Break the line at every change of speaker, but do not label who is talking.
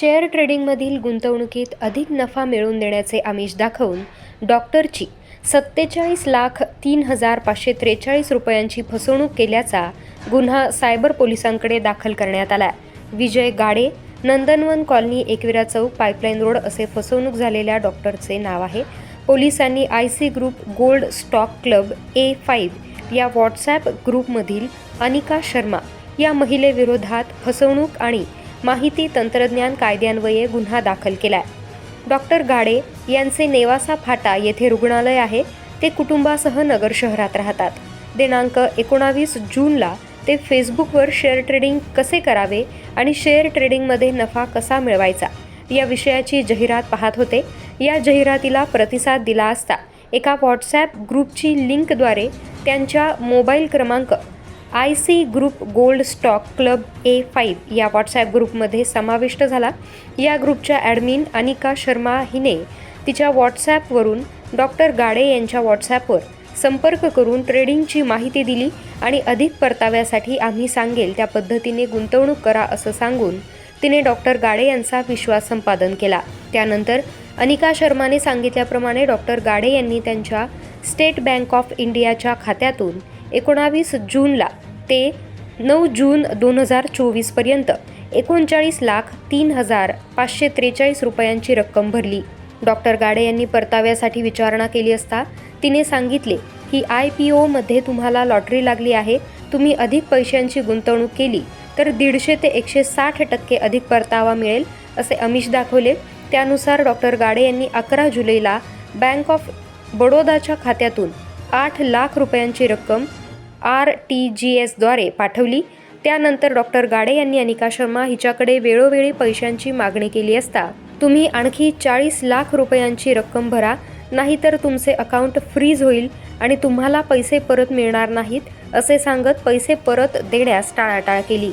Share ट्रेडिंगमधील गुंतवणुकीत अधिक नफा मिळवून देण्याचे आमिष दाखवून डॉक्टरची सत्तेचाळीस लाख तीन हजार पाचशे त्रेचाळीस रुपयांची फसवणूक केल्याचा गुन्हा सायबर पोलिसांकडे दाखल करण्यात आला. विजय गाडे नंदनवन कॉलनी एकविरा चौक पाईपलाईन रोड असे फसवणूक झालेल्या डॉक्टरचे नाव आहे. पोलिसांनी I C group gold stock club A five या व्हॉट्सॲप ग्रुपमधील अनिका शर्मा या महिलेविरोधात फसवणूक आणि माहिती तंत्रज्ञान कायद्यान्वये गुन्हा दाखल केलाय. डॉक्टर गाडे यांचे नेवासा फाटा येथे रुग्णालय आहे. ते कुटुंबासह नगर शहरात राहतात. दिनांक एकोणावीस जूनला ते फेसबुकवर शेअर ट्रेडिंग कसे करावे आणि शेअर ट्रेडिंगमध्ये नफा कसा मिळवायचा या विषयाची जाहिरात पाहत होते. या जाहिरातीला प्रतिसाद दिला असता एका व्हॉट्सॲप ग्रुपची लिंकद्वारे त्यांच्या मोबाईल क्रमांक I C group gold stock club A five या व्हॉट्सॲप ग्रुपमध्ये समाविष्ट झाला. या ग्रुपच्या ॲडमिन अनिका शर्मा हिने तिच्या व्हॉट्सॲपवरून डॉक्टर गाडे यांच्या व्हॉट्सॲपवर संपर्क करून ट्रेडिंगची माहिती दिली आणि अधिक परताव्यासाठी आम्ही सांगेल त्या पद्धतीने गुंतवणूक करा असं सांगून तिने डॉक्टर गाडे यांचा विश्वास संपादन केला. त्यानंतर अनिका शर्माने सांगितल्याप्रमाणे डॉक्टर गाडे यांनी त्यांच्या स्टेट बँक ऑफ इंडियाच्या खात्यातून एकोणावीस जूनला ते नऊ जून दोन हजार चोवीसपर्यंत एकोणचाळीस लाख तीन हजार पाचशे त्रेचाळीस रुपयांची रक्कम भरली. डॉक्टर गाडे यांनी परताव्यासाठी विचारणा केली असता तिने सांगितले की आय पी ओमध्ये तुम्हाला लॉटरी लागली आहे तुम्ही अधिक पैशांची गुंतवणूक केली तर दीडशे ते एकशे साठ टक्के अधिक परतावा मिळेल असे अमिष दाखवले. त्यानुसार डॉक्टर गाडे यांनी अकरा जुलैला बँक ऑफ बडोदाच्या खात्यातून आठ लाख रुपयांची रक्कम आर टी जी एसद्वारे पाठवली. त्यानंतर डॉक्टर गाडे यांनी अनिका शर्मा हिच्याकडे वेळोवेळी पैशांची मागणी केली असता तुम्ही आणखी चाळीस लाख रुपयांची रक्कम भरा नाहीतर तुमचे अकाउंट फ्रीज होईल आणि तुम्हाला पैसे परत मिळणार नाहीत असे सांगत पैसे परत देण्यास टाळाटाळ केली.